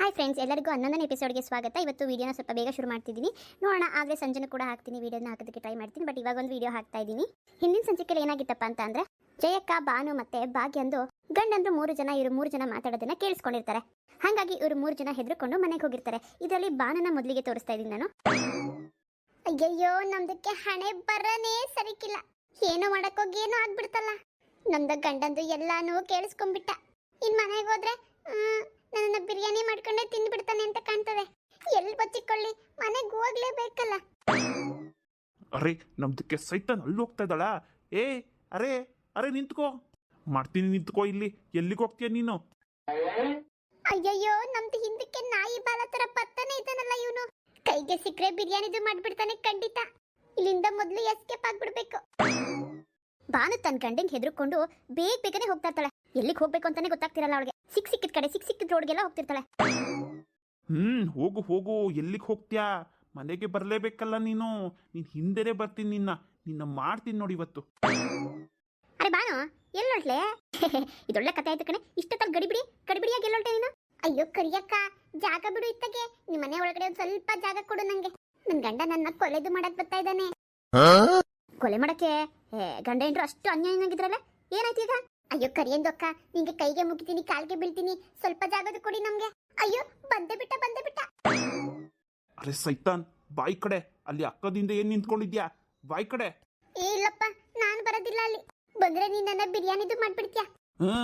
Hi friends ಎಲ್ಲರಿಗೂ ಹನ್ನೊಂದನೇ ಎಪಿಸೋಡ್ಗೆ ಸ್ವಾಗತ. ಇವತ್ತು ವೀಡಿಯೋನ ಸ್ವಲ್ಪ ಬೇಗ ಶುರು ಮಾಡ್ತಿದ್ದೀನಿ. ನೋಡೋಣ, ಆಗಲೇ ಸಂಜೆನೂ ಕೂಡ ಹಾಕ್ತೀನಿ ವೀಡಿಯೋನ ಹಾಕೋದಕ್ಕೆ ಟ್ರೈ ಮಾಡ್ತೀನಿ ಬಟ್ ಇವಾಗ ಒಂದು ವಿಡಿಯೋ ಹಾಕ್ತಾ ಇದ್ದೀನಿ. ಹಿಂದಿನ ಸಂಚಿಕೆಯಲ್ಲಿ ಏನಾಗಿತ್ತಪ್ಪ ಅಂತ ಅಂದರೆ, ಜಯಕ್ಕ ಬಾನು ಮತ್ತೆ ಭಾಗ್ಯಂದು ಗಂಡಂದು ಮೂರು ಜನ, ಇವರು ಮೂರು ಜನ ಮಾತಾಡೋದನ್ನ ಕೇಳಿಸ್ಕೊಂಡಿರ್ತಾರೆ. ಹಾಗಾಗಿ ಇವರು ಮೂರು ಜನ ಹೆದರ್ಕೊಂಡು ಮನೆಗೆ ಹೋಗಿರ್ತಾರೆ. ಇದರಲ್ಲಿ ಬಾನನ ಮೊದಲಿಗೆ ತೋರಿಸ್ತಾ ಇದ್ದೀನಿ ನಾನು. ಅಯ್ಯಯ್ಯೋ, ನಮ್ದಕ್ಕೆ ಹಣೆ ಬರನೇ ಸರಿಕಿಲ್ಲ. ಏನೋ ಮಾಡೋಕ್ಕೋಗಿ ಏನೋ ಆಗ್ಬಿಡ್ತಲ್ಲ. ನಮ್ದು ಗಂಡಂದು ಎಲ್ಲಾನು ಕೇಳಿಸ್ಕೊಂಡ್ಬಿಟ್ಟ. ಇನ್ನು ಮನೆಗೆ ಹೋದ್ರೆ ನನ್ನ ಬಿರಿಯಾನಿ ಮಾಡ್ಕೊಂಡೆ ತಿಂದ್ಬಿಡ್ತಾನೆ ಅಂತ ಕಾಣ್ತದೆ. ಎಲ್ಲಿ ಬಚ್ಚಿಕೊಳ್ಳಿ? ಮನೆಗೆ ಹೋಗ್ಲೇಬೇಕಲ್ಲ. ಅರೆ ನಮ್ದಕ್ಕೆ ಸೈತಾನ್ ಅಲ್ಲಿ ಹೋಗ್ತಾ ಇದ್ದಾಳ? ಏ ಅರೆ ಅರೆ ನಿಂತ್ಕೋ. ಮಾಡ್ತೀನಿ ನಿಂತ್ಕೋ ಇಲ್ಲಿ. ಎಲ್ಲಿಗೆ ಹೋಗ್ತೀಯ ನೀನು? ಅಯ್ಯಯ್ಯೋ ನಮ್ದು ಹಿಂದಕ್ಕೆ ನಾಯಿ ಬಾಲ ತರ ಪತ್ತನೆ ಇದ್ದಾನಲ್ಲ ಇವನು. ಕೈಗೆ ಸಿಕ್ಕರೆ ಬಿರಿಯಾನಿದು ಮಾಡ್ಬಿಡ್ತಾನೆ ಖಂಡಿತ. ಇಲ್ಲಿಂದ ಮೊದಲು ಎಸ್ಕೇಪ್ ಆಗ್ಬಿಡ್ಬೇಕು. ಬಾನು ತನ್ನ ಗಂಡಂಗೆ ಹೆದರ್ಕೊಂಡು ಬೇಗ ಬೇಗನೆ ಹೋಗ್ತಾ ಇರ್ತಾಳೆ. ಎಲ್ಲಿಗೆ ಹೋಗ್ಬೇಕು ಅಂತಾನೆ ಗೊತ್ತಾಗ್ತಿರಲ್ಲ ಅವಳಿಗೆ. ಸಿಕ್ ಸಿಕ್ಕಿದ ಕಡೆ ಸಿಕ್ ಸಿಕ್ಕಿದ ರೋಡ್ಗೆಲ್ಲ ಹೋಗ್ತಿರ್ತಾಳೆ. ಹ್ಮ್ ಹೋಗು ಹೋಗು ಎಲ್ಲಿಗೆ ಹೋಗ್ತ್ಯಾ? ಮನೆಗೆ ಬರಲೇಬೇಕಲ್ಲ ನೀನು. ನೀನ್ ಹಿಂದೆನೆ ಬರ್ತೀನಿ ನಿನ್ನ. ನಿನ್ನ ಮಾಡ್ತೀನಿ ನೋಡಿ ಇವತ್ತು. ಅರೆ ಬಾನು ಎಲ್ಲೊಳ್ಳೆ ಇದೊಳ್ಳೆ ಕತೆ ಆಯ್ತು ಕಣೆ. ಇಷ್ಟೊತ್ತಲ್ಲಿ ಗಡಿಬಿಡಿ ಗಡಿಬಿಡಿಯಾಗಿ ಎಲ್ಲೊಳ್ಳೆ ನೀನು? ಅಯ್ಯೋ ಕರಿಯಕ್ಕ ಜಾಗ ಬಿಡು ಇತ್ತಗೆ. ನಿಮ್ಮ ಮನೆ ಒಳಗಡೆ ಒಂದ್ ಸ್ವಲ್ಪ ಜಾಗ ಕೊಡು ನಂಗೆ. ನನ್ ಗಂಡ ನನ್ನ ಕೊಲೆದು ಮಾಡಕ್ ಬರ್ತಾ ಇದ್ದಾನೆ. ಕೊಲೆ ಮಾಡಕ್ಕೆ ಗಂಡ ಏನ್ರು ಅಷ್ಟು ಅನ್ಯಾಯನಾಗಿದ್ರಲ್ಲ ಏನಾಯ್ತು ಈಗ? ಅಯ್ಯೋ ಕರಿಯಂದು ಅಕ್ಕ ನಿಂಗೆ ಕೈಗೆ ಮುಗಿತೀನಿ ಕಾಲ್ಗೆ ಬೀಳ್ತೀನಿ ಸ್ವಲ್ಪ ಜಾಗದ ಕೊಡಿ ನಮ್ಗೆ. ಅಯ್ಯೋ ಬಂದೆ ಬಿಟ್ಟ ಬಂದೆ ಬಿಟ್ಟ. ಅರೆ ಸೈತಾನ್ ಬಾಯ್ ಕಡೆ ಅಲ್ಲಿ ಅಕ್ಕದಿಂದ ಏನ್ ನಿಂತ್ಕೊಂಡಿದ್ಯಾ? ಬಾಯ್ ಕಡೆ. ಏ ಇಲ್ಲಪ್ಪ ನಾನು ಬರೋದಿಲ್ಲ ಅಲ್ಲಿ. ಬಂದ್ರೆ ನೀನ್ ನನ್ನ ಬಿರಿಯಾನಿದು ಮಾಡ್ಬಿಡ್ತೀಯ? ಹಾ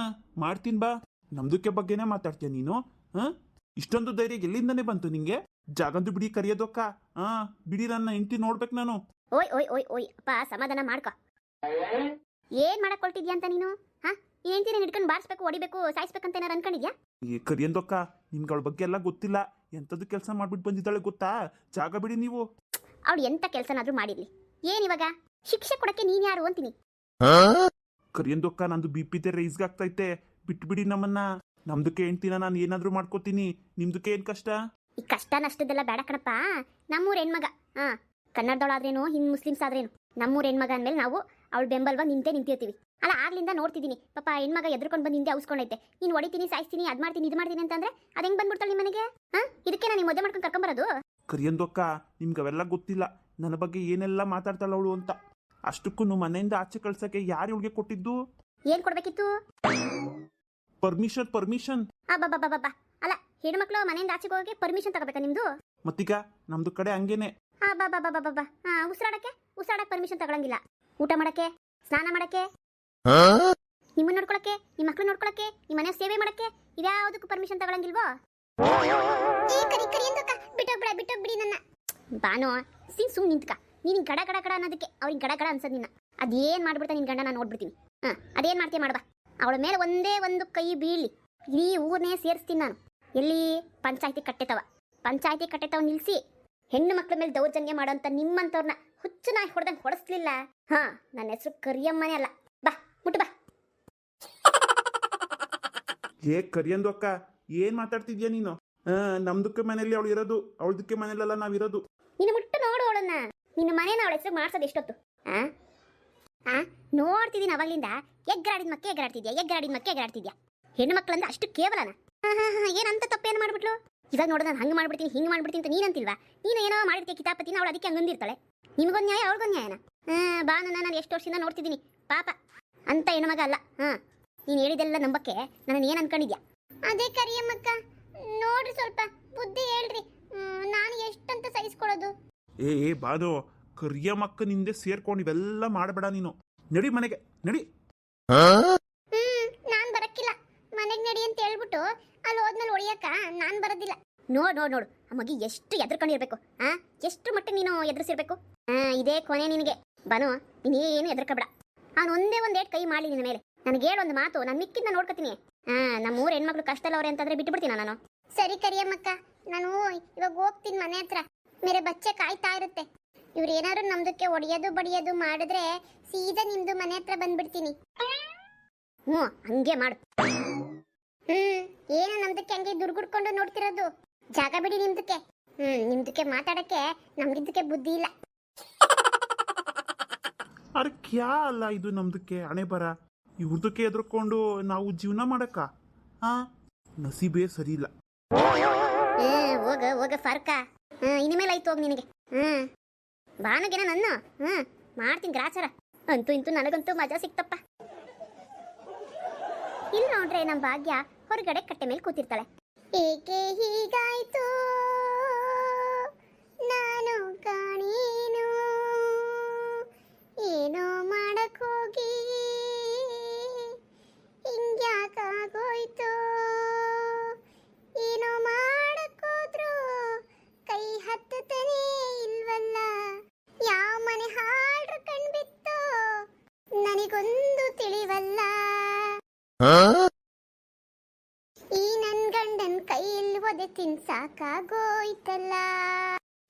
ಮಾಡ್ತೀನಿ ಬಾ. ನಮ್ದಕ್ಕೆ ಬಗ್ಗೆನೇ ಮಾತಾಡ್ತೀಯ ನೀನು? ಹಾ? ಇಷ್ಟೊಂದು ಧೈರ್ಯ ಎಲ್ಲಿಂದನೇ ಬಂತು ನಿಂಗೆ? ಜಾಗಂದು ಬಿಡಿ ಕರಿಯೋದಕ್ಕ ಹಾ ಬಿಡಿ ನನ್ನ ಹೆಂಡತಿ ನೋಡ್ಬೇಕು ನಾನು. ಓಯ್ ಓಯ್ ಓಯ್ ಓಯ್ ಅಪ್ಪ ಸಮಾಧಾನ ಮಾಡ್ಕೋ. ಏನ್ ಮಾಡಕ್ ಹೊರಟಿದ್ಯಾ ಅಂತ ನೀನು? ಹಾ ಏನ್ತೀರ ಹಿಡ್ಕೊಂಡು ಬಾರಿಸ್ಬೇಕು ಹೊಡಿಬೇಕು ಸಾಯಿಸ್ಬೇಕಂತ ಏನಾರು ಅನ್ಕೊಂಡಿದ್ಯಾ? ಈ ಕರಿಯಂದೊಕ್ಕ ನಿಮ್ಗೆ ಅವಳ ಬಗ್ಗೆ ಎಲ್ಲ ಗೊತ್ತಿಲ್ಲ. ಎಂಥದ್ದು ಕೆಲಸ ಮಾಡ್ಬಿಟ್ಟು ಬಂದಿದ್ದಾಳೆ ಗೊತ್ತಾ? ಜಾಗ ಬಿಡಿ ನೀವು. ಅವಳು ಎಂತ ಕೆಲ್ಸನಾದ್ರೂ ಮಾಡಿರ್ಲಿ. ಏನ್ ಇವಾಗ? ಶಿಕ್ಷೆ ಕೊಡಕ್ಕೆ ನೀನ್ ಯಾರು ಅಂತೀನಿ? ಕರಿಯಂದೊಕ್ಕ ನಂದು ಬಿ ಪಿ ರೈಸ್ಗೆ ಆಗ್ತೈತೆ. ಬಿಟ್ಬಿಡಿ ನಮ್ಮನ್ನ. ನಮ್ದಕ್ಕೆ ಹೆಂಡ್ತಿನ ನಾನು ಏನಾದ್ರೂ ಮಾಡ್ಕೋತೀನಿ. ನಿಮ್ದಕ್ಕೆ ಏನ್ ಕಷ್ಟ? ಈ ಕಷ್ಟ ನಷ್ಟದೆಲ್ಲ ಬೇಡ ಕಣಪ್ಪ. ನಮ್ಮೂರ್ ಹೆಣ್ಮಗ. ಹಾ ಕನ್ನಡದವಳಾದ್ರೇನು ಹಿಂದ್ ಮುಸ್ಲಿಮ್ಸ್ ಆದ್ರೇನು. ನಮ್ಮೂರ್ ಹೆಣ್ಮಗ ಅಂದ್ಮೇಲೆ ನಾವು ಅವಳು ಬೆಂಬಲ್ವಾಗಿ ನಿಂತೇ ನಿಂತಿರ್ತೀವಿ. ಅಲ್ಲ ಆಗ್ಲಿಂದ ನೋಡ್ತಿದ್ದೀನಿ. ಪಾಪ ಹೆಣ್ಮಗ ಎದ್ಕೊಂಡು ಬಂದು ಹಿಂದೆ ಔಸ್ಕೊಂಡೈತೆ ನೀನು ಹೊಡಿತೀನಿ ಸಾಯಿಸ್ತೀನಿ ಅದ್ ಮಾಡ್ತೀನಿ ಇದು ಮಾಡ್ತೀನಿ ಅಂತಂದ್ರೆ ಅದ್ ಹೆಂಗ್ ಬಂದ್ಬಿಡ್ತಾಳೆ ನಿಮ್ಮ ಮನೆಗೆ? ಹಾ? ಇದಕ್ಕೆ ನಾನು ಮದುವೆ ಮಾಡ್ಕೊಂಡು ಕರ್ಕೊಂಬರೋದು ಕರಿಯಂದೊಕ್ಕ ನಿಮ್ಗೆ ಅವೆಲ್ಲ ಗೊತ್ತಿಲ್ಲ. ನನ್ನ ಬಗ್ಗೆ ಏನೆಲ್ಲ ಮಾತಾಡ್ತಾಳ ಅವಳು ಅಂತ. ಅಷ್ಟಕ್ಕೂ ಮನೆಯಿಂದ ಆಚೆ ಕಳ್ಸಕ್ಕೆ ಯಾರು ಇವಳಿಗೆ ಕೊಟ್ಟಿದ್ದು? ಏನ್ ಕೊಡ್ಬೇಕಿತ್ತು? Permission permission. ಅಬ್ಬಬ್ಬಬ್ಬಬ್ಬ. ಅಲ್ಲ ಹೆಣ್ಮಕ್ಳು ಮನೆಯಿಂದ ಆಚೆಗೆ ಹೋಗಿ ಪರ್ಮಿಷನ್ ತಗೋಬೇಕಾ ನಿಮ್ದು? ಮತ್ತೀಗ ನಮ್ದು ಕಡೆ ಹಂಗೇನೆ. ಹಾ ಉಸಿರಾಡಕ್ಕೆ? ಉಸಿರಾಡಕ್ಕೆ ಪರ್ಮಿಷನ್ ತಗೊಳಂಗಿಲ್ಲ. ಊಟ ಮಾಡಕ್ಕೆ? ಸ್ನಾನ ಮಾಡಕ್ಕೆ? ನಿಮ್ಮನ್ನ ನೋಡ್ಕೊಳಕ್ಕೆ ನಿಮ್ಮ ಮಕ್ಕಳು ನೋಡ್ಕೊಳಕ್ಕೆ ನಿಮ್ಮ ಮನೆ ಸೇವೆ ಮಾಡಕ್ಕೆ ಇದ್ಯಾವುದಕ್ಕೂ ಪರ್ಮಿಷನ್ ತಗೊಳಂಗಿಲ್ವೋ? ಬಿಟ್ಟೋಗ್ಬಿಡ, ಬಿಟ್ಟೋಗ್ಬಿಡಿ ನನ್ನ. ಬಾನು ಸಿನ್ ಸುಮ್ ನಿಂತ್ಕ. ನೀನ್ ಗಡ ಗಡ ಗಡ ಅನ್ನೋದಕ್ಕೆ ಅವ್ರಿಗೆ ಗಡ ಗಡ ಅನ್ಸದ್ ನಿನ್ನ. ಅದೇನ್ ಮಾಡ್ಬಿಡ್ತಾ ನಿನ್ ಗಂಡ ನಾನು ನೋಡ್ಬಿಡ್ತೀನಿ. ಹಾ, ಅದೇನ್ ಮಾಡ್ತೀಯ ಮಾಡ್ಬಾ ಅವಳ ಮೇಲೆ ಒಂದೇ ಒಂದು ಕೈ ಬೀಳಿ ಇಡೀ ಊರ್ನೇ ಸೇರಿಸ್ತೀನಿ ನಾನು. ಎಲ್ಲಿ? ಪಂಚಾಯತಿ ಕಟ್ಟೆತವ. ಪಂಚಾಯತಿ ಕಟ್ಟೆತವ ನಿಲ್ಸಿ ಹೆಣ್ಣು ಮಕ್ಳ ಮೇಲೆ ದೌರ್ಜನ್ಯ ಮಾಡೋಂಥ ನಿಮ್ಮಂತವ್ರನ್ನ ಹುಚ್ಚು ನಾಯಿ ಹೊಡೆದಂಗೆ ಹೊಡೆಸ್ಲಿಲ್ಲ. ಹಾ, ನನ್ನ ಹೆಸರು ಕರಿಯಮ್ಮನೇ ಅಲ್ಲ. ಮುಟ್ಟು ಬಾ. ಏ ಕರಿಯಂದು ಅಕ್ಕ ಏನ್ ಮಾತಾಡ್ತಿದ್ಯಾ ನೀನು? ಆ, ನಮ್ದಕ್ಕೆ ಮನೇಲಿ ಅವಳು ಇರೋದು ಅವಳದಕ್ಕೆ ಮನೇಲೆಲ್ಲ ಇರೋದು. ನೀನು ಮುಟ್ಟು ನೋಡು ಅವಳನ್ನ. ನಿನ್ನ ಮನೇನ ಅವಳ ಹೆಸರು ಮಾಡ್ಸೋದು ಎಷ್ಟೊತ್ತು? ಆ? ಆ ನೋಡ್ತಿದ್ದೀನಿ ಅವಾಗ್ಲಿಂದ. ಎಗ್ಗರಾಡಿದ ಮಕ್ಕೆ ಎಗ್ಗರಾಡ್ತಿದ್ಯಾ? ಎಗ್ಗರಾಡಿದ ಮಕ್ಕೆ ಎಗ್ಗರಾಡ್ತಿದ್ಯಾ? ಹೆಣ್ಣು ಮಕ್ಕಳಂದ್ರೆ ಅಷ್ಟು ಕೇವಲನ? ಹಾ ಹಾ ಹಾ ಏನಂತ ತಪ್ಪೇನು ಮಾಡ್ಬಿಟ್ಲು? ಇವಾಗ ನೋಡು ನಾನು ಹಂಗೆ ಮಾಡ್ಬಿಡ್ತೀನಿ ಹಿಂಗೆ ಮಾಡ್ಬಿಡ್ತೀನಿ ಅಂತ ನೀನಂತಿಲ್ವಾ? ನೀನು ಏನೋ ಮಾಡಿರ್ತೀಯ ಕಿತಾಪತಿನ ಅವಳು ಅದಕ್ಕೆ ಹಂಗಂದಿರ್ತಾಳೆ ನಿಮಗೊಂದು ನ್ಯಾಯ ಅವಳಿಗೊಂದು ನ್ಯಾಯನ? ಹಾ ಬಾ ನನ್ನ ನಾನು ಎಷ್ಟು ವರ್ಷದಿಂದ ನೋಡ್ತಿದ್ದೀನಿ. ಪಾಪ. ಅಂತ ಹೆಣ್ಮಗ ಅಲ್ಲ. ಹಾ ನೀನು ಹೇಳಿದೆಲ್ಲ ನಂಬಕ್ಕೆ ನಾನು ಏನು ಅನ್ಕೊಂಡಿದ್ಯಾ? ಅದೇ ಕರಿಯಮ್ಮಕ್ಕ ನೋಡ್ರಿ ಸ್ವಲ್ಪ ಬುದ್ಧಿ ಹೇಳ್ರಿ. ನಾನು ಎಷ್ಟಂತ ಸಹಿಸ್ಕೊಳ್ಳೋದು? ಏ ಏ ಬಾದು ಕರಿಯಮ್ಮಕ್ಕ ನಿಂದೆ ಸೇರ್ಕೊಂಡು ಇವೆಲ್ಲ ಮಾಡಬೇಡ ನೀನು. ನಡಿ ಮನೆಗೆ ನಡಿ. ಹ್ಮ್ ನಾನ್ ಬರಕ್ಕಿಲ್ಲ. ಮನೆಗೆ ನಡಿ ಅಂತ ಹೇಳ್ಬಿಟ್ಟು ಅಲ್ಲಿ ಹೋದ್ಮೇಲೆ ಹೊಡಿಯಕ್ಕ ನಾನ್ ಬರೋದಿಲ್ಲ. ನೋಡ್ ನೋಡ್ ನೋಡು. ಆ ಮಗಿ ಎಷ್ಟು ಎದ್ರಕೊಂಡಿರ್ಬೇಕು ಆ ಎಷ್ಟು ಮಟ್ಟಿಗೆ ನೀನು ಎದುರಿಸಿರ್ಬೇಕು? ಆ ಇದೇ ಕೊನೆ ನಿನಗೆ. ಬನು ನೀನೇನು ಎದ್ರಕಬೇಡ. ಅವ್ನು ಒಂದೇ ಒಂದ್ ಏಟ್ ಕೈ ಮಾಡಿ ನಿನ್ನ ಮೇಲೆ. ನನಗೆ ಒಂದು ಮಾತು ನಾನು ಮಿಕ್ಕಿದ್ನ ನೋಡ್ಕೊತೀನಿ. ಹಾ ನಮ್ಮ ಊರ ಹೆಣ್ಮಕ್ಳು ಕಷ್ಟದವ್ರೆ ಅಂತಂದ್ರೆ ಬಿಟ್ಟು ಬಿಡ್ತೀನ ನಾನು? ಸರಿ ಕರಿಯಮ್ಮಕ್ಕ ನಾನು ಇವಾಗ ಹೋಗ್ತೀನಿ ಮನೆ ಹತ್ರ. ಮೇರೆ ಬಚ್ಚೆ ಕಾಯ್ತಾ ಇರುತ್ತೆ. ಇವ್ರು ಏನಾದ್ರು ನಮ್ದಕ್ಕೆ ಒಡೆಯೋದು ಬಡಿಯೋದು ಮಾಡಿದ್ರೆ ಸೀದಾ ನಿಮ್ದು ಮನೆ ಹತ್ರ ಬಂದ್ಬಿಡ್ತೀನಿ. ಹ್ಞೂ ಹಂಗೆ ಮಾಡು. ಹ್ಮ್ ಏನು ನಮ್ದಕ್ಕೆ ಹಂಗೆ ದುರ್ಗುಡ್ಕೊಂಡು ನೋಡ್ತಿರೋದು? ಜಾಗ ಬಿಡಿ ನಿಮ್ದಕ್ಕೆ. ಹ್ಮ್ ನಿಮ್ದಕ್ಕೆ ಮಾತಾಡಕ್ಕೆ ನಮ್ಗಿದ್ದಕ್ಕೆ ಬುದ್ಧಿ ಇಲ್ಲ. ಅರೆ ಕ್ಯಾ ಅಲ್ಲ ಇದು ನಮ್ದಕ್ಕೆ ಹಣೆ ಬರ? ಇವ್ರದಕ್ಕೆ ಎದ್ರಕೊಂಡು ನಾವು ಜೀವನ ಮಾಡಕ್ಕ? ಹಾ ನಸೀಬೇ ಸರಿ ಇಲ್ಲ ಏ, ಹೋಗ ಹೋಗ ಫರ್ಕ. ಹ್ಮ್ ಇನ್ನು ಮೇಲೆ ಐತು ಹೋಗ್ ನಿನಗೆ. ಹ್ಮ್. ಬಾಣಗೆನ ನನ್ನ. ಹ್ಮ್, ಮಾಡ್ತೀನಿ ಗ್ರಾಚಾರ. ಅಂತೂ ಇಂತೂ ನನಗಂತೂ ಮಜಾ ಸಿಕ್ತಪ್ಪ. ಇಲ್ಲ ನೋಡ್ರೆ ನಮ್ಮ ಭಾಗ್ಯ ಹೊರಗಡೆ ಕಟ್ಟೆ ಮೇಲೆ ಕೂತಿರ್ತಾಳೆ. ಏಕೆ ಹೀಗಾಯ್ತು? ಈ ನನ್ ಗಂಡನ್ ಕೈಯಲ್ಲಿ ಒದೆ ತಿನ್ ಸಾಕಾಗೋಯ್ತಲ್ಲ.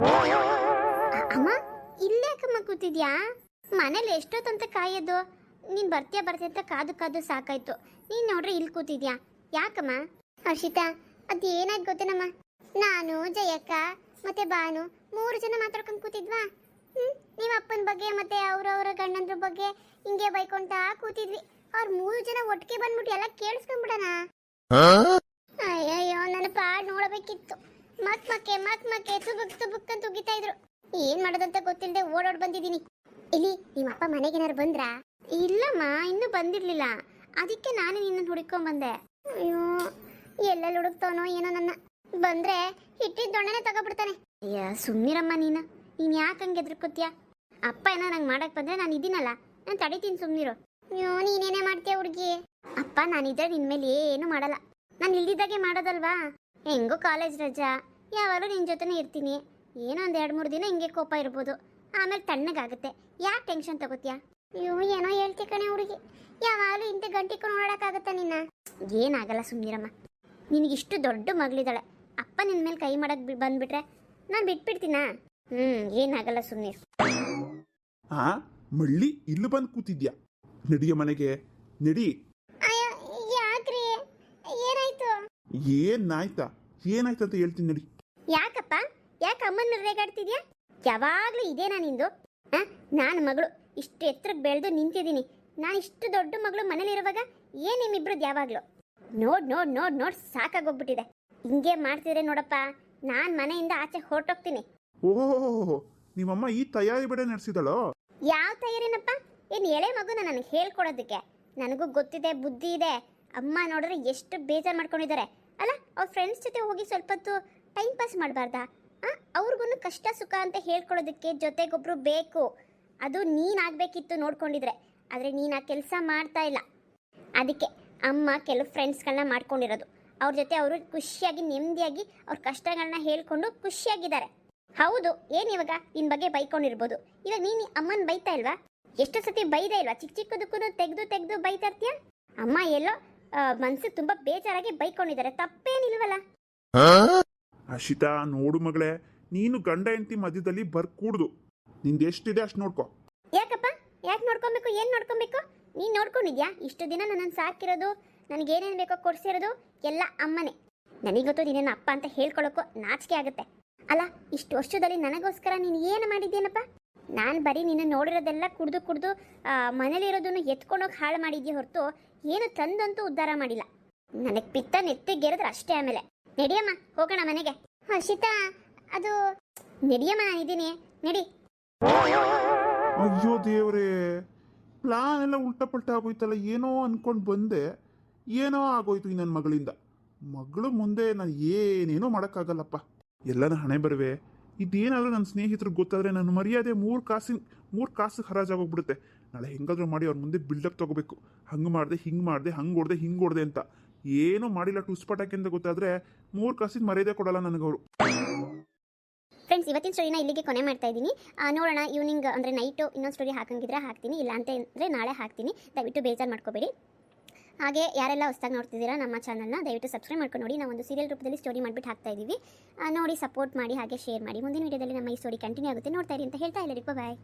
ಅ- ಅಮ್ಮ ಇಲ್ಲೇಕಮ್ಮ ಕೂತಿದ್ಯಾ? ಮನೇಲಿ ಎಷ್ಟೊತ್ತಂತ ಕಾಯೋದು? ನೀನ್ ಬರ್ತೀಯ ಬರ್ತೀಯ ಅಂತ ಕಾದು ಕಾದು ಸಾಕಾಯ್ತು. ನೀನ್ ನೋಡ್ರಿ ಇಲ್ಲಿ ಕೂತಿದ್ಯಾ? ಯಾಕಮ್ಮ? ಹರ್ಷಿತಾ ಅದೇನಾಗ್ ಗೊತ್ತೇನಮ್ಮ? ನಾನು, ಜಯಕ್ಕ, ಮತ್ತೆ ಬಾನು ಮೂರು ಜನ ಮಾತಾಡ್ಕೊಂಡ್ ಕೂತಿದ್ವಾ? ಹ್ಮ್ ನಿಮ್ಮ ಅಪ್ಪನ ಬಗ್ಗೆ ಮತ್ತೆ ಅವ್ರವ್ರ ಗಂಡಂದ್ರ ಬಗ್ಗೆ ಹಿಂಗೆ ಬೈಕೊಂತ ಕೂತಿದ್ವಿ. ಅವ್ರ ಮೂರು ಜನ ಒಟ್ಟಿಗೆ ಬಂದ್ಬಿಟ್ಟು ಎಲ್ಲ ಕೇಳಿಸ್ಕೊಂಡ್ಬಿಡಣ. ಅಯ್ಯಯ್ಯೋ ನನ್ನ ಪಾಡ್ ನೋಡಬೇಕಿತ್ತು. ಮಕ್ ಮಕ್ಕೆ ಮಕ್ ಮಕ್ಕೆ ತುಬುಕ್ ತುಬುಕ್ ಅಂತ ಉಗಿತಾ ಇದ್ರು. ಏನ್ ಮಾಡೋದಂತ ಗೊತ್ತಿಲ್ಲದೆ ಓಡೋಡ್ ಬಂದಿದ್ದೀನಿ. ಇಲ್ಲಿ ನಿಮ್ಮಪ್ಪ ಮನೆಗೆ ಏನಾರು ಬಂದ್ರಾ? ಇಲ್ಲಮ್ಮ ಇನ್ನೂ ಬಂದಿರ್ಲಿಲ್ಲ. ಅದಕ್ಕೆ ನಾನು ನಿನ್ನ ಹುಡುಕೊಂಡ್ ಬಂದೆ. ಅಯ್ಯೋ ಎಲ್ಲೆಲ್ಲಿ ಹುಡುಕ್ತಾನೋ ಏನೋ ನನ್ನ. ಬಂದ್ರೆ ಹಿಟ್ಟಿದ ದೊಣ್ಣನೆ ತಗೋಬಿಡ್ತಾನೆ ಅಯ್ಯ ಸುಮ್ನಿರಮ್ಮ ನೀನು. ನೀನ್ ಯಾಕೆ ಹಂಗೆ ಎದ್ರಕೋತ್ಯಾ ಅಪ್ಪ ಏನೋ ನಂಗೆ ಮಾಡಕ್ ಬಂದ್ರೆ ನಾನು ಇದೀನಲ್ಲ. ನಾನು ತಡಿತೀನಿ ಸುಮ್ನಿರು. ಅಯ್ಯೋ, ನೀನೇನೇ ಮಾಡ್ತೀಯ ಹುಡುಗಿ? ಅಪ್ಪ ನಾನಿದ್ರೆ ನಿನ್ ಮೇಲೆ ಏನು ಮಾಡಲ್ಲ. ನಾನು ಇಲ್ದಿದ್ದಾಗೆ ಮಾಡೋದಲ್ವಾ? ಹೆಂಗೋ ಕಾಲೇಜ್ ರಜಾ. ಯಾವಾಗಲೂ ನಿನ್ನ ಜೊತೆನೇ ಇರ್ತೀನಿ. ಏನೋ ಒಂದು ಎರಡು ಮೂರು ದಿನ ಹಿಂಗೆ ಕೋಪ ಇರ್ಬೋದು. ಆಮೇಲೆ ತಣ್ಣಗಾಗುತ್ತೆ. ಯಾಕೆ ಟೆನ್ಷನ್ ತಗೋತೀಯ? ಅಯ್ಯೋ, ಏನೋ ಹೇಳ್ತಿ ಕಣೆ ಹುಡುಗಿ. ಯಾವಾಗಲೂ ಇಂಥ ಗಂಟಿಕೊಂಡು ಓಡಾಡಕ್ಕಾಗತ್ತಾ ನಿನ್ನ? ಏನಾಗಲ್ಲ ಸುಮ್ಮನಿರಮ್ಮ ನಿನಗಿಷ್ಟು ದೊಡ್ಡ ಮಗಳಿದ್ದಾಳೆ ಅಪ್ಪ ನಿನ್ನ ಮೇಲೆ ಕೈ ಮಾಡಕ್ಕೆ ಬಂದ್ಬಿಟ್ರೆ ನಾನು ಬಿಟ್ಬಿಡ್ತೀನಾ? ಹ್ಞೂ ಏನಾಗಲ್ಲ ಸುಮ್ಮನೆ ಆ, ಮಳ್ಳಿ ಇಲ್ಲಿ ಬಂದು ಕೂತಿದ್ಯಾ? ನಡಿಯ ಮನೆಗೆ ನಡಿ. ಅಯ್ಯ ಯಾಕ್ರಿ? ಏನಾಯ್ತು? ಏನಾಯ್ತಾ? ಏನಾಯ್ತು ಅಂತ ಹೇಳ್ತೀನಿ ನಡಿ. ಯಾಕಪ್ಪ? ಯಾಕೆ ಅಮ್ಮನ ರೇಗಾಡ್ತಿದ್ಯಾ? ಯಾವಾಗ್ಲೂ ಇದೇನಾ ನಿಂದು? ನಾನು ಮಗಳು ಇಷ್ಟು ಎತ್ತರಕ್ಕೆ ಬೆಳೆದು ನಿಂತಿದ್ದೀನಿ. ನಾನು ಇಷ್ಟು ದೊಡ್ಡ ಮಗಳು ಮನೇಲಿರುವಾಗ ಏನ್ ನಿಮ್ಮಿಬ್ರದ್ದು ಯಾವಾಗಲೂ? ನೋಡ್ ನೋಡ್ ನೋಡ್ ನೋಡ್ ಸಾಕಾಗೋಗ್ಬಿಟ್ಟಿದೆ. ಹಿಂಗೆ ಮಾಡ್ತಿದ್ರೆ ನೋಡಪ್ಪ ನಾನು ಮನೆಯಿಂದ ಆಚೆ ಹೊರಟೋಗ್ತೀನಿ. ಓಹೋ ನಿಮ್ಮಮ್ಮ ಈ ತಯಾರಿ ಬೇಡ ನಡೆಸಿದಳೋ? ಯಾವ ತಯಾರಿನಪ್ಪ? ಏನು ಎಳೆ ಮಗುನ ನನಗೆ ಹೇಳ್ಕೊಡೋದಕ್ಕೆ? ನನಗೂ ಗೊತ್ತಿದೆ, ಬುದ್ಧಿ ಇದೆ. ಅಮ್ಮ ನೋಡಿದ್ರೆ ಎಷ್ಟು ಬೇಜಾರು ಮಾಡ್ಕೊಂಡಿದ್ದಾರೆ ಅಲ್ಲ, ಅವ್ರ ಫ್ರೆಂಡ್ಸ್ ಜೊತೆ ಹೋಗಿ ಸ್ವಲ್ಪ ಹೊತ್ತು ಟೈಮ್ ಪಾಸ್ ಮಾಡಬಾರ್ದಾ ಅವ್ರಿಗೂ ಕಷ್ಟ, ಸುಖ ಅಂತ ಹೇಳ್ಕೊಡೋದಕ್ಕೆ ಜೊತೆಗೊಬ್ಬರು ಬೇಕು. ಅದು ನೀನಾಗಬೇಕಿತ್ತು ನೋಡ್ಕೊಂಡಿದ್ರೆ. ಆದರೆ ನೀನು ಆ ಕೆಲಸ ಮಾಡ್ತಾ ಇಲ್ಲ. ಅದಕ್ಕೆ ಅಮ್ಮ ಕೆಲವು ಫ್ರೆಂಡ್ಸ್ಗಳನ್ನ ಮಾಡ್ಕೊಂಡಿರೋದು. ಅವ್ರ ಜೊತೆ ಅವರು ಖುಷಿಯಾಗಿ ನೆಮ್ಮದಿಯಾಗಿ ಅವ್ರ ಕಷ್ಟಗಳನ್ನ ಹೇಳ್ಕೊಂಡು ಖುಷಿಯಾಗಿದ್ದಾರೆ. ಹೌದು, ಏನು ಇವಾಗ? ನಿಮ್ಮ ಬಗ್ಗೆ ಬೈಕೊಂಡಿರ್ಬೋದು. ಇವಾಗ ನೀನು ಅಮ್ಮನ ಬೈತಾ ಇಲ್ವಾ? ಎಷ್ಟು ಸತಿ ಬೈದೇ ಇಲ್ವಾ? ಚಿಕ್ಕ ಚಿಕ್ಕದಕ್ಕೂ ತೆಗೆದು ತೆಗೆದು ಬೈತಾ ಇರ್ತೀಯ? ಅಮ್ಮ ಎಲ್ಲೋ ಮನ್ಸಿಗೆ ತುಂಬಾ ಬೇಜಾರಾಗಿ ಬೈಕೊಂಡಿದ್ದಾರೆ. ತಪ್ಪೇನಿಲ್ವಲ್ಲ? ಅಶಿತಾ ನೋಡು ಮಗಳೇ ನೀನು ಗಂಡ ಹೆಂಡತಿ ಮಧ್ಯದಲ್ಲಿ ಬರ್ಕೂಡ್ದು. ನಿಂದು ಎಷ್ಟಿದೆ ಅಷ್ಟು ನೋಡ್ಕೊ. ಯಾಕಪ್ಪ? ಯಾಕೆ ನೋಡ್ಕೊಬೇಕು? ಏನ್ ನೋಡ್ಕೊಬೇಕು? ನೀನ್ ನೋಡ್ಕೊಂಡಿದ್ಯಾ? ಇಷ್ಟು ದಿನ ನನ್ನ ಸಾಕಿರೋದು ನನಗೇನೇನು ಬೇಕೋ ಕೊಡ್ಸಿರೋದು ಎಲ್ಲ ಅಮ್ಮನೇ. ನನಗೊತ್ತು ನೀನೇನು ಅಪ್ಪ ಅಂತ ಹೇಳ್ಕೊಳಕ್ಕೋ ನಾಚಿಕೆ ಆಗುತ್ತೆ. ಅಲ್ಲ ಇಷ್ಟು ವರ್ಷದಲ್ಲಿ ನನಗೋಸ್ಕರ ನೀನು ಏನು ಮಾಡಿದ್ಯೇನಪ್ಪ ನಾನು ಬರೀ ನಿನ್ನ ನೋಡಿರೋದೆಲ್ಲ ಕುಡಿದು ಕುಡ್ದು ಮನೇಲಿರೋದನ್ನು ಎತ್ಕೊಂಡೋಗಿ ಹಾಳು ಮಾಡಿದ್ಯಾ ಹೊರತು ಏನು ತಂದಂತೂ ಉದ್ಧಾರ ಮಾಡಿಲ್ಲ. ನನಗೆ ಪಿತ್ತ ನೆತ್ತಿಗೆರೆದ್ರೆ ಅಷ್ಟೇ ಆಮೇಲೆ. ನಡಿಯಮ್ಮ, ಹೋಗೋಣ ಮನೆಗೆ. ಹರ್ಷಿತಾ ಅದು, ನಡಿಯಮ್ಮ ನಾನಿದ್ದೀನಿ ನಡಿ. ಅಯ್ಯೋ ದೇವ್ರೇ ಪ್ಲಾನ್ ಎಲ್ಲ ಉಲ್ಟಾ ಪಲ್ಟಾ ಆಗೋಯ್ತಲ್ಲ, ಏನೋ ಅನ್ಕೊಂಡು ಬಂದೆ. ಏನೋ ಆಗೋಯ್ತು ಈ ನನ್ನ ಮಗಳಿಂದ. ಮಗಳು ಮುಂದೆ ನಾನು ಏನೇನೋ ಮಾಡೋಕ್ಕಾಗಲ್ಲಪ್ಪ. ಎಲ್ಲನ ಹಣೆ ಬರುವೆ. ಇದೇನಾದ್ರೂ ನನ್ನ ಸ್ನೇಹಿತರಿಗೆ ಗೊತ್ತಾದ್ರೆ ನನ್ನ ಮರ್ಯಾದೆ ಮೂರು ಕಾಸಿನ, ಮೂರು ಕಾಸು ಹರಾಜಾಗೋಗ್ಬಿಡುತ್ತೆ. ನಾಳೆ ಹೇಗಾದರೂ ಮಾಡಿ ಅವ್ರ ಮುಂದೆ ಬಿಲ್ಡಪ್ ತಗೋಬೇಕು. ಹಂಗೆ ಮಾಡಿದೆ, ಹಿಂಗೆ ಮಾಡಿದೆ, ಹಂಗೆ ಹೊಡೆದೆ ಹಿಂಗೆ ಹೊಡೆದೆ ಅಂತ. ಏನೂ ಮಾಡಿಲ್ಲ ಟುಸ್ಪಟಾಕೆ ಅಂತ ಗೊತ್ತಾದ್ರೆ ಮೂರು ಕಾಸಿನ ಮರ್ಯಾದೆ ಕೊಡಲ್ಲ ನನಗವರು ಫ್ರೆಂಡ್ಸ್ ಇವತ್ತಿನ ಸ್ಟೋರಿನ ಇಲ್ಲಿಗೆ ಕೊನೆ ಮಾಡ್ತಾ ಇದ್ದೀನಿ. ನೋಡೋಣ ಈವ್ನಿಂಗ್ ಅಂದರೆ ನೈಟು ಇನ್ನೊಂದು ಸ್ಟೋರಿ ಹಾಕಂಗಿದ್ರೆ ಹಾಕ್ತೀನಿ ಇಲ್ಲ ಅಂತ ಅಂದರೆ ನಾಳೆ ಹಾಕ್ತೀನಿ. ದಯವಿಟ್ಟು ಬೇಜಾರು ಮಾಡ್ಕೋಬೇಡಿ. ಹಾಗೆ ಯಾರೆಲ್ಲ ಹೊಸ್ದಾಗಿ ನೋಡ್ತಿದ್ದೀರಾ ನಮ್ಮ ಚಾನಲ್ನ ದಯವಿಟ್ಟು ಸಬ್ಸ್ಕ್ರೈಬ್ ಮಾಡ್ಕೊಂಡು ನೋಡಿ. ನಾವು ಒಂದು ಸೀರಿಯಲ್ ರೂಪದಲ್ಲಿ ಸ್ಟೋರಿ ಮಾಡಿಬಿಟ್ಟು ಹಾಕ್ತಾ ಇದ್ದೀವಿ ನೋಡಿ ಸಪೋರ್ಟ್ ಮಾಡಿ, ಹಾಗೆ ಶೇರ್ ಮಾಡಿ. ಮುಂದಿನ ವೀಡಿಯೋದಲ್ಲಿ ನಮ್ಮ ಈ ಸ್ಟೋರಿ ಕಂಟಿನ್ಯೂ ಆಗುತ್ತೆ. ನೋಡ್ತಾ ಇರಿ ಅಂತ ಹೇಳ್ತಾ ಎಲ್ಲರಿಗೂ. ಬಾಯ್